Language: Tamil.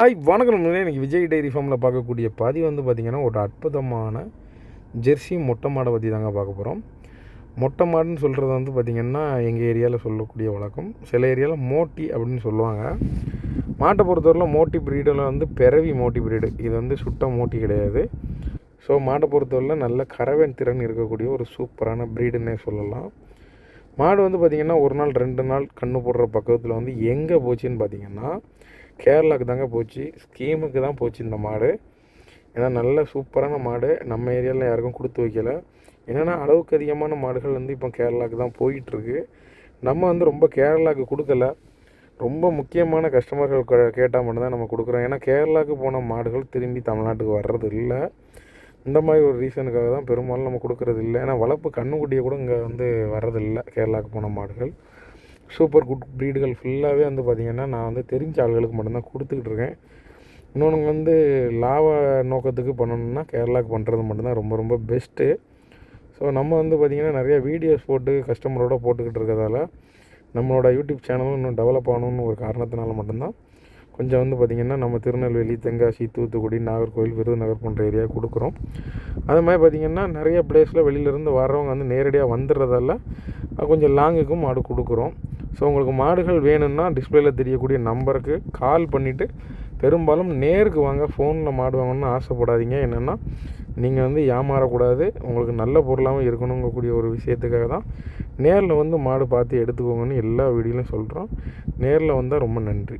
ஹாய் வணக்கம் இன்றைக்கி விஜய் டைரி ஃபார்மில் பார்க்கக்கூடிய பதிவு வந்து பார்த்திங்கன்னா ஒரு அற்புதமான ஜெர்சி மொட்டை மாடை பற்றி தாங்க பார்க்க போகிறோம் மொட்டை மாடுன்னு சொல்கிறது வந்து பார்த்திங்கன்னா எங்கள் ஏரியாவில் சொல்லக்கூடிய வழக்கம். சில ஏரியாவில் மோட்டி அப்படின்னு சொல்லுவாங்க. மாட்டை பொறுத்தவரையில் மோட்டி ப்ரீடில் வந்து பிறவி மோட்டி ப்ரீடு இது வந்து சுட்ட மோட்டி கிடையாது. ஸோ மாட்டை பொறுத்தவரையில் நல்ல கறவன் திறன் இருக்கக்கூடிய ஒரு சூப்பரான ப்ரீடுன்னே சொல்லலாம். மாடு வந்து பார்த்திங்கன்னா ஒரு நாள் ரெண்டு நாள் கண்ணு போடுற பக்கத்தில் வந்து எங்கே போச்சுன்னு பார்த்திங்கன்னா கேரளாவுக்கு தாங்க போச்சு. ஸ்கீமுக்கு தான் போச்சு இந்த மாடு. ஏன்னா நல்ல சூப்பரான மாடு. நம்ம ஏரியாவில் யாருக்கும் கொடுத்து வைக்கல. என்னென்னா அளவுக்கு அதிகமான மாடுகள் வந்து இப்போ கேரளாவுக்கு தான் போயிட்டுருக்கு. நம்ம வந்து ரொம்ப கேரளாவுக்கு கொடுக்கல. ரொம்ப முக்கியமான கஸ்டமர்கள் கேட்டால் மட்டும்தான் நம்ம கொடுக்குறோம். ஏன்னா கேரளாவுக்கு போன மாடுகள் திரும்பி தமிழ்நாட்டுக்கு வர்றது இல்லை. இந்த மாதிரி ஒரு ரீசனுக்காக தான் பெரும்பாலும் நம்ம கொடுக்குறது இல்லை. ஏன்னா வளர்ப்பு கண்ணுக்குட்டியை கூட இங்கே வந்து வர்றதில்லை கேரளாவுக்கு போன மாடுகள். சூப்பர் குட் ப்ரீடுகள் ஃபுல்லாகவே வந்து பார்த்திங்கன்னா நான் வந்து தெரிஞ்ச ஆளுகளுக்கு மட்டும்தான் கொடுத்துக்கிட்டு இருக்கேன். இன்னொன்று வந்து லாப நோக்கத்துக்கு பண்ணணும்னா கேரளாவுக்கு பண்ணுறது மட்டும்தான் ரொம்ப ரொம்ப பெஸ்ட்டு ஸோ நம்ம வந்து பார்த்திங்கன்னா நிறைய வீடியோஸ் போட்டு கஸ்டமரோட போட்டுக்கிட்டு இருக்கிறதால நம்மளோட யூடியூப் சேனலும் இன்னும் டெவலப் ஆகணும்னு ஒரு காரணத்தினால மட்டும்தான் கொஞ்சம் வந்து பார்த்திங்கன்னா நம்ம திருநெல்வேலி தென்காசி தூத்துக்குடி நாகர்கோவில் விருதுநகர் போன்ற ஏரியா கொடுக்குறோம். அது மாதிரி பார்த்திங்கன்னா நிறைய பிளேஸில் வெளியிலேருந்து வர்றவங்க வந்து நேரடியாக வந்துடுறதால கொஞ்சம் லாங்குக்கும் மாடு கொடுக்குறோம். ஸோ உங்களுக்கு மாடுகள் வேணும்னா டிஸ்பிளேயில் தெரியக்கூடிய நம்பருக்கு கால் பண்ணிவிட்டு பெரும்பாலும் நேருக்கு வாங்க ஃபோனில் மாடு வாங்கணும்னு ஆசைப்படாதீங்க. என்னென்னா நீங்கள் வந்து ஏமாறக்கூடாது. உங்களுக்கு நல்ல பொருளாகவும் இருக்கணுங்கக்கூடிய ஒரு விஷயத்துக்காக தான் நேரில் வந்து மாடு பார்த்து எடுத்துக்கோங்கன்னு எல்லா வீடியோலையும் சொல்கிறோம் நேரில் வந்தால் ரொம்ப நன்றி.